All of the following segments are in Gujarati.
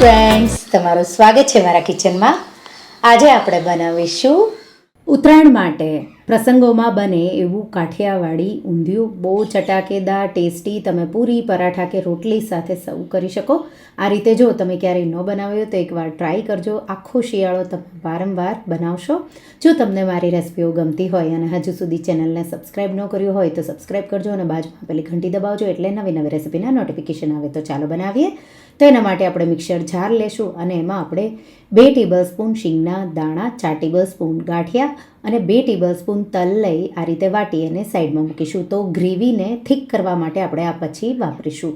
ફ્રેન્ડ્સ તમારું સ્વાગત છે મારા કિચનમાં આજે આપણે બનાવીશું ઉત્તરાયણ માટે. પ્રસંગોમાં બને એવું કાઠિયાવાડી ઊંધિયું, બહુ ચટાકેદાર, ટેસ્ટી, તમે પૂરી, પરાઠા કે રોટલી સાથે સર્વ કરી શકો. આ રીતે જો તમે ક્યારેય ન બનાવ્યો તો એકવાર ટ્રાય કરજો. આખો શિયાળો તમે વારંવાર બનાવશો. જો તમને મારી રેસિપીઓ ગમતી હોય અને હજુ સુધી ચેનલને સબસ્ક્રાઈબ ન કર્યું હોય તો સબસ્ક્રાઈબ કરજો અને બાજુમાં પેલી ઘંટી દબાવજો એટલે નવી નવી રેસિપીના નોટિફિકેશન આવે. તો ચાલો બનાવીએ. તો એના માટે આપણે મિક્સર જાર લેશું અને એમાં આપણે બે ટેબલ સ્પૂન શીંગના દાણા, ચાર ટેબલ સ્પૂન ગાંઠિયા અને બે ટેબલ સ્પૂન તલ લઈ આ રીતે વાટી અને સાઈડમાં મૂકીશું. તો ગ્રેવીને થીક કરવા માટે આપણે આ પછી વાપરીશું.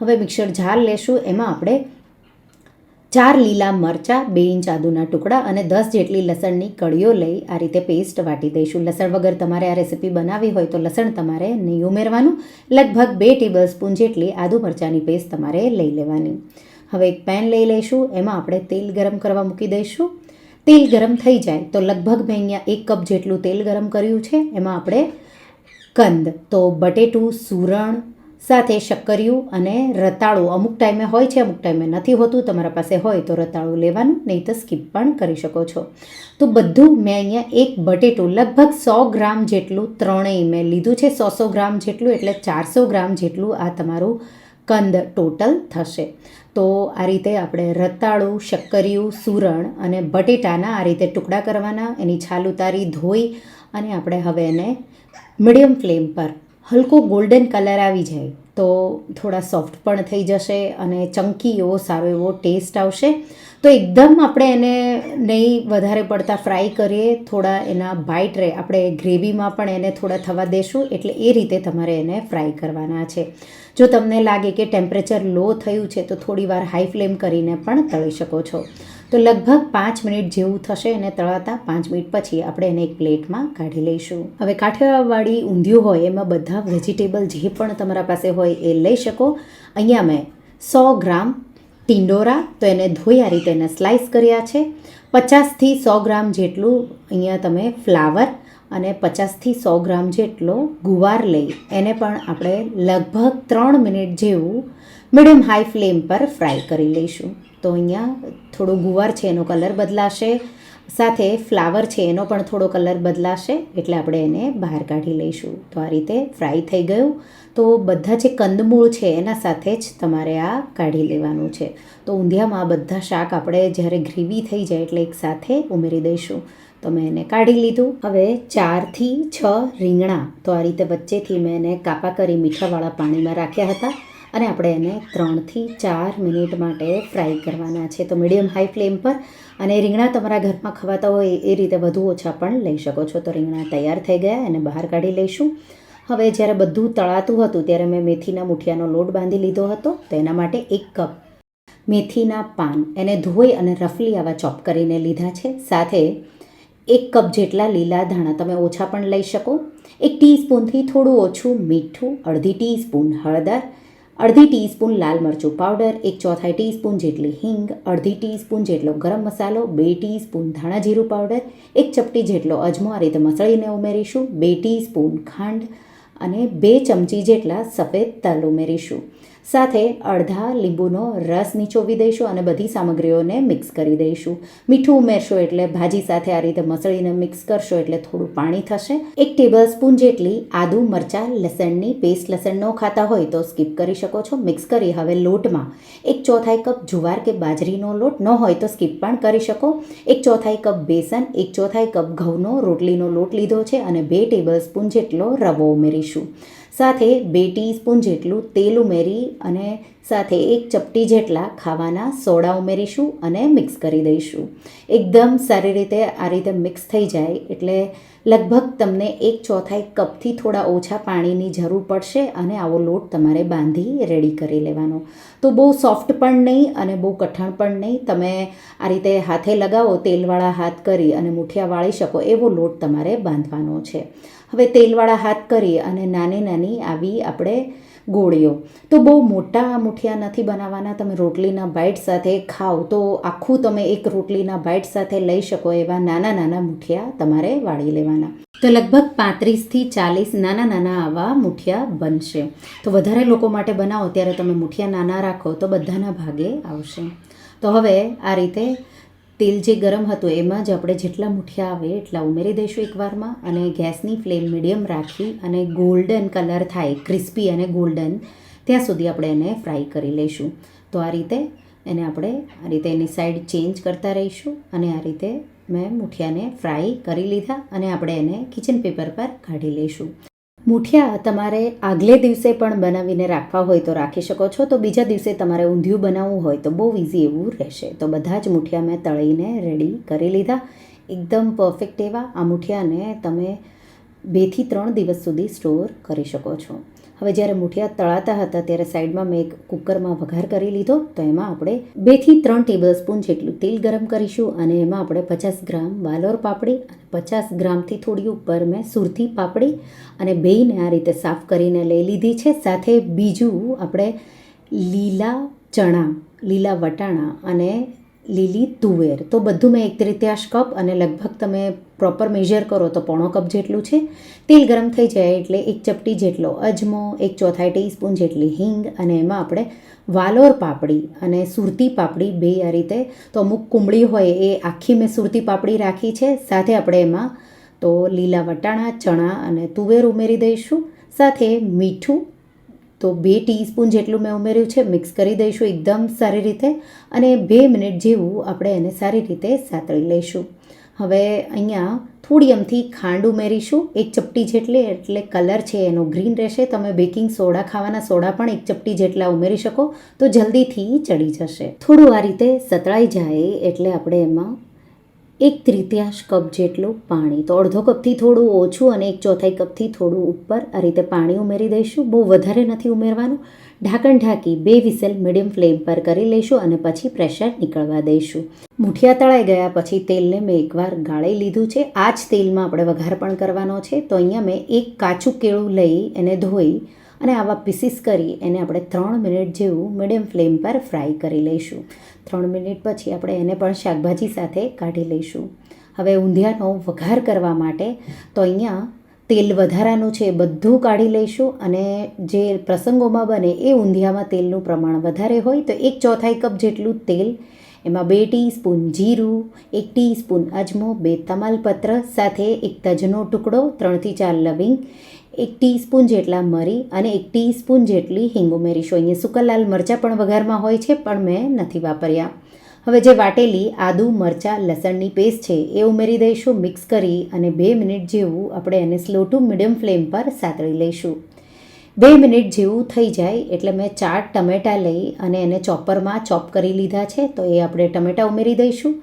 હવે મિક્સર જાર લેશું. એમાં આપણે ચાર લીલા મરચાં, બે ઇંચ આદુના ટુકડા અને દસ જેટલી લસણની કળીઓ લઈ આ રીતે પેસ્ટ વાટી દઈશું. લસણ વગર તમારે આ રેસીપી બનાવવી હોય તો લસણ તમારે નહીં ઉમેરવાનું. લગભગ બે ટેબલ સ્પૂન જેટલી આદુ મરચાંની પેસ્ટ તમારે લઈ લેવાની. હવે એક પેન લઈ લઈશું. એમાં આપણે તેલ ગરમ કરવા મૂકી દઈશું. તેલ ગરમ થઈ જાય તો લગભગ મેં અહીંયા એક કપ જેટલું તેલ ગરમ કર્યું છે. એમાં આપણે કંદ, તો બટેટું, સુરણ સાથે શક્કરિયું અને રતાળું. અમુક ટાઈમે હોય છે, અમુક ટાઈમે નથી હોતું. તમારા પાસે હોય તો રતાળું લેવાનું, નહીં તો સ્કીપ પણ કરી શકો છો. તો બધું મેં અહીંયા એક બટેટું, લગભગ સો ગ્રામ જેટલું ત્રણેય મેં લીધું છે. સો સો ગ્રામ જેટલું એટલે ચારસો ગ્રામ જેટલું આ તમારું કંદ ટોટલ થશે. તો આ રીતે આપણે રતાળું, શક્કરિયું, સુરણ અને બટેટાના આ રીતે ટુકડા કરવાના. એની છાલ ઉતારી ધોઈ અને આપણે હવે એને મીડિયમ ફ્લેમ પર હલકો ગોલ્ડન કલર આવી જાય, તો થોડા સોફ્ટ પણ થઈ જશે અને ચંકી એવો સારો એવો ટેસ્ટ આવશે. તો એકદમ આપણે એને નહીં વધારે પડતા ફ્રાય કરીએ, થોડા એના બાઇટ રહે. આપણે ગ્રેવીમાં પણ એને થોડા થવા દેશું, એટલે એ રીતે તમારે એને ફ્રાય કરવાના છે. જો તમને લાગે કે ટેમ્પરેચર લો થયું છે, તો થોડી વાર હાઈ ફ્લેમ કરીને પણ તળી શકો છો. તો લગભગ પાંચ મિનિટ જેવું થશે એને તળાતા પાંચ મિનિટ પછી આપણે એને એક પ્લેટમાં કાઢી લઈશું. હવે કાઠિયાવાડી ઊંધિયું હોય એમાં બધા વેજીટેબલ જે પણ તમારા પાસે હોય એ લઈ શકો. અહીંયા મેં સો ગ્રામ ટિંડોરા તો એને ધોઈ આ રીતે એને સ્લાઇસ કર્યા છે. પચાસથી સો ગ્રામ જેટલું અહીંયા તમે ફ્લાવર અને પચાસથી સો ગ્રામ જેટલો ગુવાર લઈ એને પણ આપણે લગભગ ત્રણ મિનિટ જેવું મીડિયમ હાઈ ફ્લેમ પર ફ્રાય કરી લઈશું. તો અહીંયા થોડો ગુવાર છે એનો કલર બદલાશે. સાથે ફ્લાવર છે એનો પણ થોડો કલર બદલાશે, એટલે આપણે એને બહાર કાઢી લઈશું. તો આ રીતે ફ્રાય થઈ ગયું. તો બધા જે કંદમૂળ છે એના સાથે જ તમારે આ કાઢી લેવાનું છે. તો ઊંધિયામાં બધા શાક આપણે જ્યારે ગ્રેવી થઈ જાય એટલે એક સાથે ઉમેરી દઈશું. તો મેં એને કાઢી લીધું. હવે ચારથી છ રીંગણા. તો આ રીતે વચ્ચેથી મેં એને કાપા કરી મીઠાવાળા પાણીમાં રાખ્યા હતા. અને આપણે એને ત્રણથી ચાર મિનિટ માટે ફ્રાય કરવાના છે. તો મીડિયમ હાઈ ફ્લેમ પર અને રીંગણા તમારા ઘરમાં ખવાતા હોય એ રીતે વધુ ઓછા પણ લઈ શકો છો. તો રીંગણા તૈયાર થઈ ગયા, એને બહાર કાઢી લઈશું. હવે જ્યારે બધું તળાતું હતું ત્યારે મેં મેથીના મુઠિયાનો લોટ બાંધી લીધો હતો. તો એના માટે એક કપ મેથીના પાન એને ધોઈ અને રફલી આવા ચોપ કરીને લીધા છે. સાથે એક કપ જેટલા લીલા ધાણા તમે ઓછા પણ લઈ શકો. એક ટીસ્પૂનથી થોડું ઓછું મીઠું, અડધી ટીસ્પૂન હળદર અડધી ટીસ્પૂન લાલ મરચું પાવડર, એક ચોથાઈ ટીસ્પૂન જેટલી હિંગ, અડધી ટીસ્પૂન જેટલો ગરમ મસાલો, બે ટીસ્પૂન ધાણા જીરું પાવડર, એક ચપટી જેટલો અજમો આ રીતે મસળીને ઉમેરીશું, બે ટીસ્પૂન ખાંડ અને બે ચમચી જેટલા સફેદ તલ ઉમેરીશું. સાથે અડધા લીંબુનો રસ નીચોવી દઈશું અને બધી સામગ્રીઓને મિક્સ કરી દઈશું. મીઠું ઉમેરશો એટલે ભાજી સાથે આ રીતે મસળીને મિક્સ કરશો એટલે થોડું પાણી થશે. એક ટેબલ સ્પૂન જેટલી આદુ મરચાં લસણની પેસ્ટ લસણ ન ખાતા હોય તો સ્કીપ કરી શકો છો. મિક્સ કરી હવે લોટમાં એક ચોથાઈ કપ જુવાર કે બાજરીનો લોટ ન હોય તો સ્કીપ પણ કરી શકો. એક ચોથાઈ કપ બેસન, એક ચોથાઈ કપ ઘઉંનો રોટલીનો લોટ લીધો છે અને બે ટેબલ સ્પૂન જેટલો રવો ઉમેરીશું. સાથે બે ટીસ્પૂન જેટલું તેલ ઉમેરી અને સાથે એક ચપટી જેટલા ખાવાના સોડા ઉમેરીશું અને મિક્સ કરી દઈશું. એકદમ સારી રીતે આ રીતે મિક્સ થઈ જાય એટલે લગભગ તમને એક ચોથાઈ કપથી થોડા ઓછા પાણીની જરૂર પડશે અને આવો લોટ તમારે બાંધી રેડી કરી લેવાનો. તો બહુ સોફ્ટ પણ નહીં અને બહુ કઠણ પણ નહીં. તમે આ રીતે હાથે લગાવો, તેલવાળા હાથ કરી અને મુઠિયા વાળી શકો એવો લોટ તમારે બાંધવાનો છે. હવે તેલવાળા હાથ કરી અને નાની નાની આવી આપણે ગોળીઓ. તો બહુ મોટા મુઠિયા નથી બનાવવાના, તમે રોટલીના બાઇટ સાથે ખાઓ તો આખું તમે એક રોટલીના બાઇટ સાથે લઈ શકો એવા નાના નાના મુઠિયા તમારે વાળી લેવાના. તો લગભગ પાંત્રીસથી ચાલીસ નાના નાના આવા મુઠિયા બનશે. તો વધારે લોકો માટે બનાવો ત્યારે તમે મુઠિયા નાના રાખો તો બધાના ભાગે આવશે. તો હવે આ રીતે તેલ જે ગરમ હતું એમાં જ આપણે જેટલા મુઠિયા આવે એટલા ઉમેરી દઈશું એકવારમાં અને ગેસની ફ્લેમ મીડિયમ રાખી અને ગોલ્ડન કલર થાય, ક્રિસ્પી અને ગોલ્ડન, ત્યાં સુધી આપણે એને ફ્રાય કરી લઈશું. તો આ રીતે એને આપણે આ રીતે એની સાઈડ ચેન્જ કરતા રહીશું અને આ રીતે મેં મુઠિયાને ફ્રાય કરી લીધા અને આપણે એને કિચન પેપર પર કાઢી લઈશું. મુઠિયા તમારે આગલે દિવસે પણ બનાવીને રાખવા હોય તો રાખી શકો છો. તો બીજા દિવસે તમારે ઊંધિયું બનાવવું હોય તો બહુ ઇઝી એવું રહેશે. તો બધા જ મુઠિયા મેં તળીને રેડી કરી લીધા. એકદમ પરફેક્ટ એવા. આ મુઠિયાને તમે બેથી ત્રણ દિવસ સુધી સ્ટોર કરી શકો છો. હવે જ્યારે મુઠિયા તળાતા હતા ત્યારે સાઈડમાં મેં એક કુકરમાં વઘાર કરી લીધો, તો એમાં આપણે બેથી ત્રણ ટેબલ સ્પૂન જેટલું તેલ ગરમ કરીશું અને એમાં આપણે પચાસ ગ્રામ વાલોર પાપડી અને પચાસ ગ્રામથી થોડી ઉપર મેં સુરતી પાપડી અને બેયને આ રીતે સાફ કરીને લઈ લીધી છે. સાથે બીજું આપણે લીલા ચણા, લીલા વટાણા અને લીલી તુવેર. તો બધું મેં એક તૃતીયાંશ કપ અને લગભગ તમે પ્રોપર મેજર કરો તો પોણો કપ જેટલું છે. તેલ ગરમ થઈ જાય એટલે એક ચપટી જેટલો અજમો, એક ચોથાઈ ટીસ્પૂન જેટલી હિંગ અને એમાં આપણે વાલોર પાપડી અને સુરતી પાપડી બે આ રીતે. તો અમુક કુંબળી હોય એ આખી મેં સુરતી પાપડી રાખી છે. સાથે આપણે એમાં તો લીલા વટાણા, ચણા અને તુવેર ઉમેરી દઈશું. સાથે મીઠું તો બે ટીસ્પૂન જેટલું મેં ઉમેર્યું છે, મિક્સ કરી દઈશું એકદમ સારી રીતે અને બે મિનિટ જેવું આપણે એને સારી રીતે સાતળી લઈશું. હવે અહીંયા થોડી એમથી ખાંડ ઉમેરીશું, એક ચપટી જેટલી, એટલે કલર છે એનો ગ્રીન રહેશે. તમે બેકિંગ સોડા, ખાવાના સોડા પણ એક ચપટી જેટલા ઉમેરી શકો, તો જલ્દીથી ચડી જશે. થોડું આ રીતે સતળાઈ જાય એટલે આપણે એમાં એક તૃતીયાંશ કપ જેટલું પાણી. તો અડધો કપથી થોડું ઓછું અને એક ચોથાઈ કપથી થોડું ઉપર આ રીતે પાણી ઉમેરી દઈશું. બહુ વધારે નથી ઉમેરવાનું. ઢાંકણ ઢાંકી બે વિસલ મીડિયમ ફ્લેમ પર કરી લઈશું અને પછી પ્રેશર નીકળવા દઈશું. મુઠિયા તળાઈ ગયા પછી તેલને મેં એકવાર ગાળી લીધું છે. આ જ તેલમાં આપણે વઘાર પણ કરવાનો છે. તો અહીંયા મેં એક કાચું કેળું લઈ એને ધોઈ અને આવા પીસીસ કરી એને આપણે ત્રણ મિનિટ જેવું મીડિયમ ફ્લેમ પર ફ્રાય કરી લઈશું. ત્રણ મિનિટ પછી આપણે એને પણ શાકભાજી સાથે કાઢી લઈશું. હવે ઊંધિયાનો વઘાર કરવા માટે તો અહીંયા તેલ વધારાનું છે બધું કાઢી લઈશું અને જે પ્રસંગોમાં બને એ ઊંધિયામાં તેલનું પ્રમાણ વધારે હોય તો એક ચોથાઈ કપ જેટલું તેલ, એમાં બે ટીસ્પૂન જીરું, એક ટીસ્પૂન અજમો, બે તમાલપત્ર, સાથે એક તજનો ટુકડો, ત્રણથી ચાર લવિંગ એક ટીસ્પૂન જેટલા મરી અને એક ટીસ્પૂન જેટલી હિંગ ઉમેરીશું. અહીંયા સુકલાલ મરચાં પણ વઘારમાં હોય છે, પણ મેં નથી વાપર્યા. હવે જે વાટેલી આદુ, મરચાં, લસણની પેસ્ટ છે, એ ઉમેરી દઈશું, મિક્સ કરી અને બે મિનિટ જેવું આપણે એને સ્લો ટુ મીડિયમ ફ્લેમ પર સાતળી લઈશું. બે મિનિટ જેવું થઈ જાય એટલે મેં ચાર ટમેટાં લઈ અને એને ચોપરમાં ચોપ કરી લીધા છે, તો એ આપણે ટમેટાં ઉમેરી દઈશું.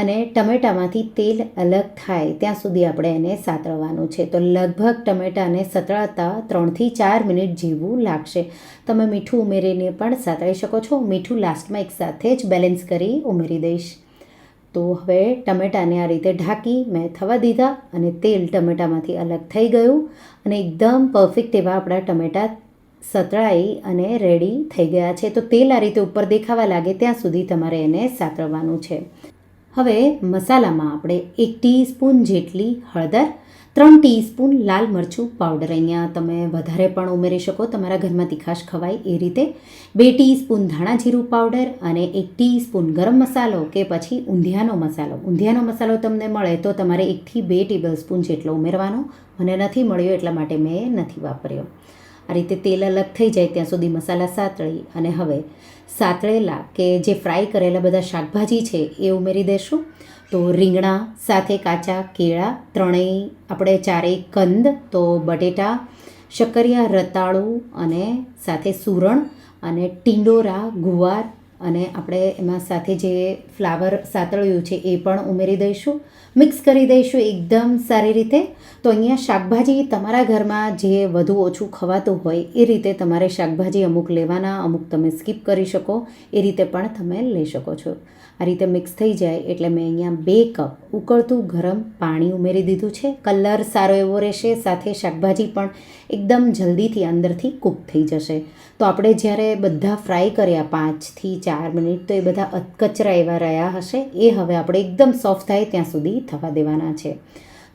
અને ટમેટામાંથી તેલ અલગ થાય, ત્યાં સુધી આપણે એને સાતળવાનું છે. તો લગભગ ટમેટાને સતળાતા ત્રણથી ચાર મિનિટ જેવું લાગશે. તમે મીઠું ઉમેરીને પણ સાતળી શકો છો. મીઠું લાસ્ટમાં એક સાથે જ બેલેન્સ કરી ઉમેરી દઈશ. તો હવે ટમેટાને આ રીતે ઢાંકી મેં થવા દીધા અને તેલ ટમેટામાંથી અલગ થઈ ગયું અને એકદમ પરફેક્ટ એવા આપણા ટમેટા સતળાઈ અને રેડી થઈ ગયા છે. તો તેલ આ રીતે ઉપર દેખાવા લાગે, ત્યાં સુધી તમારે એને સાતળવાનું છે. હવે મસાલામાં આપણે એક ટીસ્પૂન જેટલી હળદર, ત્રણ ટીસ્પૂન લાલ મરચું પાવડર અહીંયા તમે વધારે પણ ઉમેરી શકો. તમારા ઘરમાં તીખાશ ખવાય એ રીતે. બે ટીસ્પૂન ધાણા જીરું પાવડર અને એક ટીસ્પૂન ગરમ મસાલો કે પછી ઊંધિયાનો મસાલો. ઊંધિયાનો મસાલો તમને મળે તો તમારે એકથી બે ટેબલ સ્પૂન જેટલો ઉમેરવાનો. મને નથી મળ્યો એટલા માટે મેં નથી વાપર્યો. આ રીતે તેલ અલગ થઈ જાય ત્યાં સુધી મસાલા સાતળી અને હવે સાતળેલા કે જે ફ્રાય કરેલા બધા શાકભાજી છે એ ઉમેરી દઈશું તો રીંગણા, સાથે કાચા કેળા, ત્રણેય આપણે ચારેય કંદ, તો બટેટા, શક્કરિયા, રતાળું અને સાથે સુરણ અને ટીંડોરા, ગુવાર અને આપણે એમાં સાથે જે ફ્લાવર સાતળ્યું છે એ પણ ઉમેરી દઈશું. મિક્સ કરી દઈશું એકદમ સારી રીતે. તો અહીંયા શાકભાજી તમારા ઘરમાં જે વધુ ઓછું ખવાતું હોય એ રીતે તમારે શાકભાજી અમુક લેવાના, અમુક તમે સ્કીપ કરી શકો, એ રીતે પણ તમે લઈ શકો છો. આ રીતે મિક્સ થઈ જાય એટલે મેં અહીંયા બે કપ ઉકળતું ગરમ પાણી ઉમેરી દીધું છે. કલર સારો એવો રહેશે, સાથે શાકભાજી પણ એકદમ જલ્દીથી અંદરથી કૂક થઈ જશે. તો આપણે જ્યારે બધા ફ્રાય કર્યા પાંચથી ચાર મિનિટ, તો એ બધા અધકચરા એવા રહ્યા હશે. એ હવે આપણે એકદમ સોફ્ટ થાય ત્યાં સુધી થવા દેવાના છે.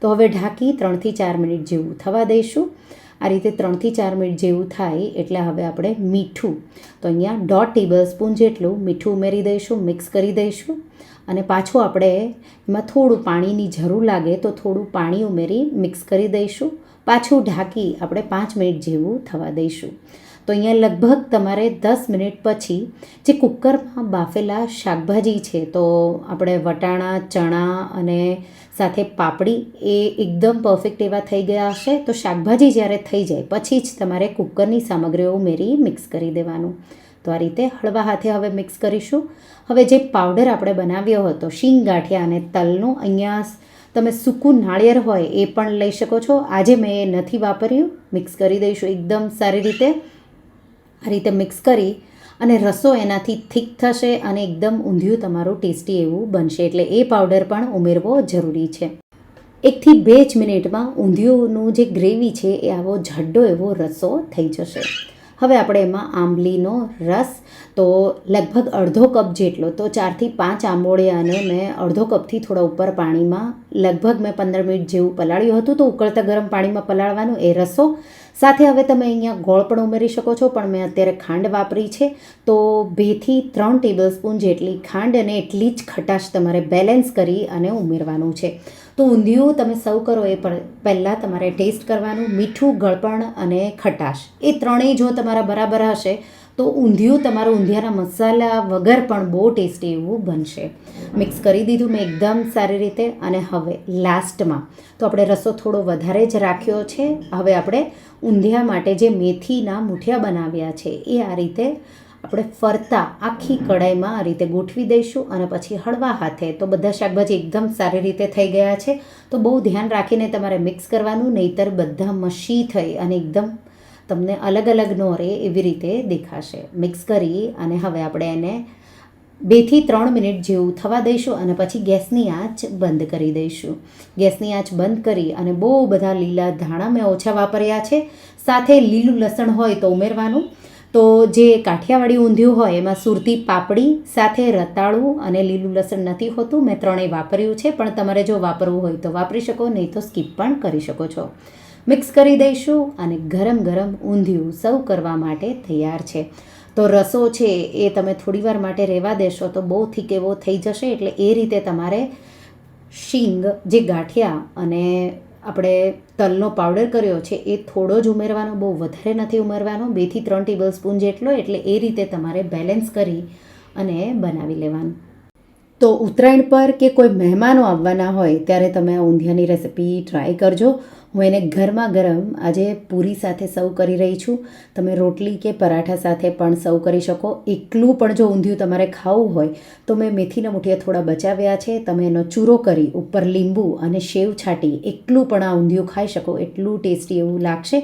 તો હવે ઢાંકી ત્રણથી ચાર મિનિટ જેવું થવા દઈશું. આ રીતે ત્રણથી ચાર મિનિટ જેવું થાય એટલે હવે આપણે મીઠું. તો અહીંયા દોઢ ટેબલ સ્પૂન જેટલું મીઠું ઉમેરી દઈશું, મિક્સ કરી દઈશું. અને પાછું આપણે એમાં થોડું પાણીની જરૂર લાગે તો થોડું પાણી ઉમેરી મિક્સ કરી દઈશું. પાછું ઢાંકી આપણે પાંચ મિનિટ જેવું થવા દઈશું. તો અહીંયા લગભગ તમારે દસ મિનિટ પછી જે કુકરમાં બાફેલા શાકભાજી છે, તો આપણે વટાણા, ચણા અને સાથે પાપડી એ એકદમ પરફેક્ટ એવા થઈ ગયા હશે, તો શાકભાજી જ્યારે થઈ જાય પછી જ તમારે કુકરની સામગ્રીઓ ઉમેરી મિક્સ કરી દેવાનું. તો આ રીતે હળવા હાથે હવે મિક્સ કરીશું. હવે જે પાવડર આપણે બનાવ્યો હતો, શીંગ ગાંઠિયા અને તલનું, અહીંયા તમે સૂકું નાળિયેર હોય એ પણ લઈ શકો છો. આજે મેં એ નથી વાપર્યું. મિક્સ કરી દઈશું એકદમ સારી રીતે. આ રીતે મિક્સ કરી અને રસો એનાથી થીક થશે અને એકદમ ઊંધિયું તમારું ટેસ્ટી એવું બનશે. એટલે એ પાવડર પણ ઉમેરવો જરૂરી છે. એકથી બે જ મિનિટમાં ઊંધિયુંનું જે ગ્રેવી છે એ આવો જડ્ડો એવો રસો થઈ જશે. હવે આપણે એમાં આંબલીનો રસ, તો લગભગ અડધો કપ જેટલો, તો ચારથી પાંચ આંબોળિયાને મેં અડધો કપથી થોડા ઉપર પાણીમાં લગભગ મેં પંદર મિનિટ જેવું પલાળ્યું હતું, તો ઉકળતા ગરમ પાણીમાં પલાળવાનું એ રસો સાથે હવે તમે અહીંયા ગોળ પણ ઉમેરી શકો છો, પણ મેં અત્યારે ખાંડ વાપરી છે. તો બેથી ત્રણ ટેબલ સ્પૂન જેટલી ખાંડ અને એટલી જ ખટાશ તમારે બેલેન્સ કરી અને ઉમેરવાનું છે. તો ઊંધિયું તમે સર્વ કરો એ પહેલાં તમારે ટેસ્ટ કરવાનું, મીઠું, ગળપણ અને ખટાશ. એ ત્રણેય જો તમારા બરાબર હશે તો ઊંધિયું તમારું ઊંધિયાના મસાલા વગર પણ બહુ ટેસ્ટી એવું બનશે. મિક્સ કરી દીધું મેં એકદમ સારી રીતે અને હવે લાસ્ટમાં તો આપણે રસો થોડો વધારે જ રાખ્યો છે. હવે આપણે ઊંધિયા માટે જે મેથીના મૂઠિયા બનાવ્યા છે એ આ રીતે આપણે ફરતા આખી કઢાઈમાં આ રીતે ગોઠવી દઈશું અને પછી હળવા હાથે તો બધા શાકભાજી એકદમ સારી રીતે થઈ ગયા છે. તો બહુ ધ્યાન રાખીને તમારે મિક્સ કરવાનું, નહીંતર બધા મશી થઈ અને એકદમ તમને અલગ અલગ ન રહે એવી રીતે દેખાશે. મિક્સ કરી અને હવે આપણે એને બેથી ત્રણ મિનિટ જેવું થવા દઈશું અને પછી ગેસની આંચ બંધ કરી દઈશું. ગેસની આંચ બંધ કરી અને બહુ બધા લીલા ધાણા મેં ઓછા વાપર્યા છે. સાથે લીલું લસણ હોય તો ઉમેરવાનું. તો જે કાઠિયાવાડી ઊંધિયું હોય એમાં સુરતી પાપડી, સાથે રતાળું અને લીલું લસણ નથી હોતું. મેં ત્રણેય વાપર્યું છે, પણ તમારે જો વાપરવું હોય તો વાપરી શકો, નહીં તો સ્કીપ પણ કરી શકો છો. મિક્સ કરી દઈશું અને ગરમ ગરમ ઊંધિયું સર્વ કરવા માટે તૈયાર છે. તો રસો છે એ તમે થોડીવાર માટે રહેવા દેશો તો બહુ થીક એવો થઈ જશે એટલે એ રીતે તમારે શીંગ, જે ગાંઠિયા અને આપણે તલનો પાવડર કર્યો છે એ થોડો જ ઉમેરવાનો, બહુ વધારે નથી ઉમેરવાનો બેથી ત્રણ ટેબલ સ્પૂન જેટલો એટલે એ રીતે તમારે બેલેન્સ કરી અને બનાવી લેવાનું. તો ઉત્તરાયણ પર કે કોઈ મહેમાનો આવવાના હોય ત્યારે તમે આ ઊંધિયાની રેસિપી ટ્રાય કરજો. હું એને ગરમા ગરમ આજે પૂરી સાથે સર્વ કરી રહી છું. તમે રોટલી કે પરાઠા સાથે પણ સર્વ કરી શકો. એકલું પણ જો ઊંધિયું તમારે ખાવું હોય, તો મેં મેથીના મુઠિયા થોડા બચાવ્યા છે. તમે એનો ચૂરો કરી, ઉપર લીંબુ અને શેવ છાંટી, એકલું પણ આ ઊંધિયું ખાઈ શકો. એટલું ટેસ્ટી એવું લાગશે.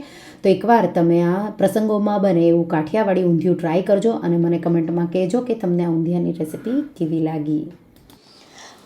તો એકવાર તમે આ પ્રસંગોમાં બને એવું કાઠિયાવાડી ઊંધિયું ટ્રાય કરજો અને મને કમેન્ટમાં કહેજો કે તમને આ ઊંધિયાની રેસિપી કેવી લાગી.